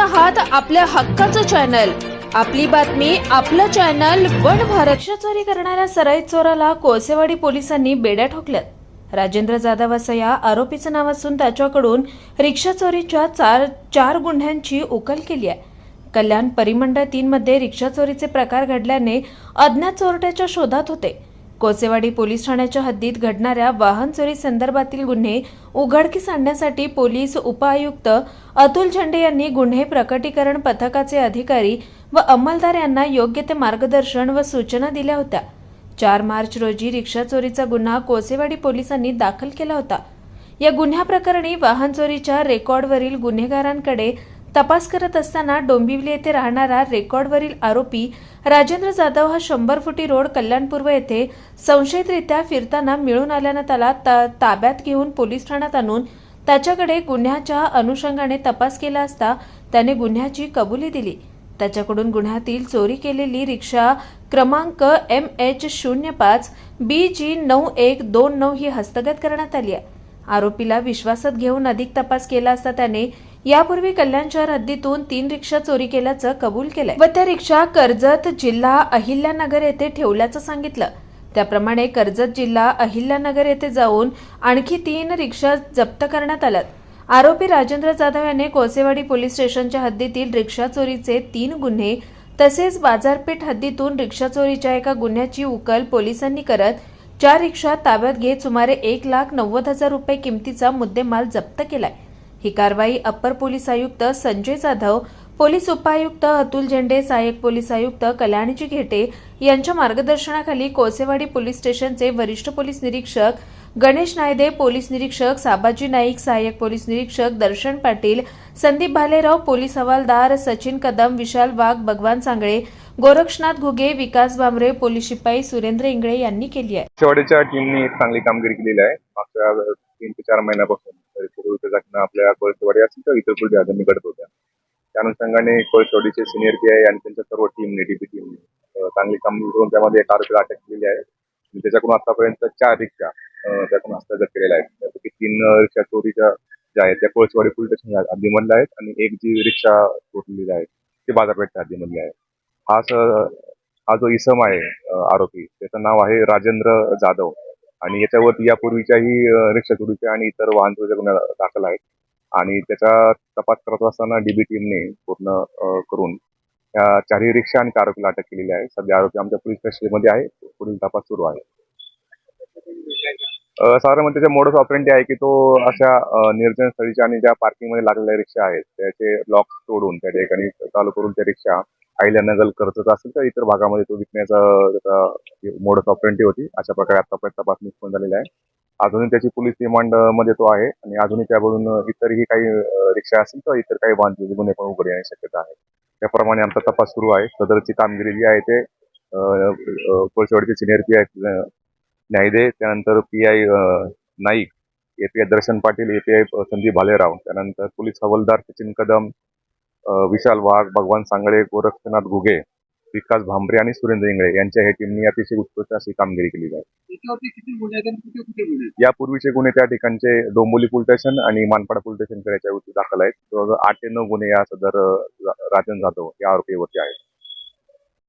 आहात आपल्या हक्काचं चॅनल. आपली बातमी आपलं चॅनल वन भारत. चोरी करणाऱ्या सराईत चोराला कोळसेवाडी पोलिसांनी बेड्या ठोकल्यात. राजेंद्र जाधव असं या आरोपीचं नाव असून त्याच्याकडून रिक्षा चोरीच्या चार चार गुन्ह्यांची उकल केली आहे. कल्याण परिमंडळ तीन मध्ये रिक्षा चोरीचे प्रकार घडल्याने अज्ञात चोरट्याच्या शोधात होते. कोसेवाडी पोलीस ठाण्याच्या हद्दीत घडणाऱ्या वाहन चोरी संदर्भातील गुन्हे उघडकीस आणण्यासाठी पोलीस उपआयुक्त अतुल झेंडे यांनी गुन्हे प्रकटीकरण पथकाचे अधिकारी व अंमलदार यांना योग्य ते मार्गदर्शन व सूचना दिल्या होत्या. चार मार्च रोजी रिक्षा चोरीचा गुन्हा कोसेवाडी पोलिसांनी दाखल केला होता. या गुन्ह्याप्रकरणी वाहन चोरीच्या रेकॉर्डवरील गुन्हेगारांकडे तपास करत असताना डोंबिवली येथे राहणारा रेकॉर्डवरील आरोपी राजेंद्र जाधव हा शंभर फुटी रोड कल्याणपूर्व येथे संशयितरित्या फिरताना मिळून आल्यानं त्याला ता- ताब्यात घेऊन पोलीस ठाण्यात आणून त्याच्याकडे गुन्ह्याच्या अनुषंगाने तपास केला असता त्याने गुन्ह्याची कबुली दिली. त्याच्याकडून गुन्ह्यातील चोरी केलेली रिक्षा क्रमांक एम एच शून्य पाच बी जी नऊ एक दोन नऊ ही हस्तगत करण्यात आली आहे. आरोपीला विश्वासात घेऊन अधिक तपास केला असता त्याने यापूर्वी कल्याणच्या हद्दीतून तीन रिक्षा चोरी केल्याचं कबूल केलंय. व त्या रिक्षा कर्जत जिल्हा अहिल्यानगर येथे ठेवल्याचं सांगितलं. त्याप्रमाणे कर्जत जिल्हा अहिल्यानगर येथे जाऊन आणखी तीन रिक्षा जप्त करण्यात आल्यात. आरोपी राजेंद्र जाधव याने कोसेवाडी पोलीस स्टेशनच्या हद्दीतील रिक्षा चोरीचे तीन गुन्हे तसेच बाजारपेठ हद्दीतून रिक्षा चोरीच्या एका गुन्ह्याची उकल पोलिसांनी करत चार रिक्षा ताब्यात घेत सुमारे एक लाख नव्वद हजार रुपये किमतीचा मुद्देमाल जप्त केलाय. ही कारवाई अप्पर पोलीस आयुक्त संजय जाधव पोलीस उपायुक्त अतुल झेंडे सहाय्यक पोलीस आयुक्त कल्याणजी घेटे यांच्या मार्गदर्शनाखाली कोसेवाडी पोलीस स्टेशनचे वरिष्ठ पोलीस निरीक्षक गणेश नायदे पोलीस निरीक्षक साबाजी नाईक सहाय्यक पोलीस निरीक्षक दर्शन पाटील संदीप भालेराव पोलीस हवालदार सचिन कदम विशाल वाघ भगवान सांगळे गोरक्षनाथ घुगे विकास भामरे पोलीस शिपाई सुरेंद्र इंगळे यांनी केली आहे. टीमने एक चांगली कामगिरी केलेली आहे. मागच्या तीन ते चार महिन्यापासून घटना आपल्या कोळसेवाडी असेल तर इतर कुठे अजून घडत होत्या. त्या अनुषंगाने कोळसेवाडीचे सिनियर पी आय आणि त्यांच्या सर्व टीमने डीपी टीमने चांगली कामगिरी करून त्यामध्ये एक आरोपीला अटक केलेली आहे. त्याच्याकडून आतापर्यंत चार रिक्षा त्यातून हस्तगत केलेल्या आहेत. त्यापैकी तीन रिक्षा चोरीच्या ज्या आहेत त्या कोळसेवाडी पोलीस स्टेशन हद्दीमधल्या आहेत आणि एक जी रिक्षा चोरलेली आहे ती बाजारपेठच्या हद्दीमधली आहे. हा स- हा जो इसम आहे आरोपी त्याचं नाव आहे राजेंद्र जाधव. आणि याच्यावरती यापूर्वीच्याही रिक्षा चोरीच्या आणि इतर वाहन चोरीच्या गुन्हा दाखल आहेत. आणि त्याचा तपास करत असताना डीबी टीमने पूर्ण करून या चारही रिक्षा आणि आरोपीला अटक केलेली आहे. सध्या आरोपी आमच्या पोलीस कस्टडीमध्ये आहे. पुढील तपास सुरू आहे. साधारण त्याचे मोडस ऑपरेंटी आहे की तो अशा निर्जन स्थळीच्या आणि ज्या पार्किंगमध्ये लागलेल्या रिक्षा आहेत त्याचे लॉक तोडून त्या ठिकाणी चालू करून त्या रिक्षा अहिल्यानगर कर्जत असेल तर इतर भागामध्ये तो विकण्याचा त्याचा मोडस ऑपरेंटी होती. अशा प्रकारे आतापर्यंत तपास निष्पन्न झालेला आहे. अजूनही त्याची पोलीस रिमांडमध्ये तो आहे आणि अजूनही त्यावरून इतरही काही रिक्षा असतील किंवा इतर काही वाहन गुन्हे पण उघड येण्याची शक्यता आहे. त्याप्रमाणे आमचा तपास सुरू आहे. सदरची कामगिरी जी आहे ते कोळसेवाडीचे सिनियर पी आय न्यायदे त्यानंतर P I Naik API Darshan Patil API Sandeep Bhalerao त्यानंतर पोलीस हवालदार सचिन कदम विशाल वाघ भगवान सांगळे गोरक्षनाथ घुगे विकास भांबरे आणि सुरेंद्र इंगळे यांच्या ह्या टीमनी अतिशय उत्कृष्ट अशी कामगिरी केली आहे? यापूर्वीचे गुन्हे त्या ठिकाणचे डोंबोली पोलीस स्टेशन आणि मानपाडा पोलीस स्टेशन याच्यावरती दाखल आहेत. आठ ते नऊ गुन्हे या सदर राजन जाधव या आरोपीवरती आहेत.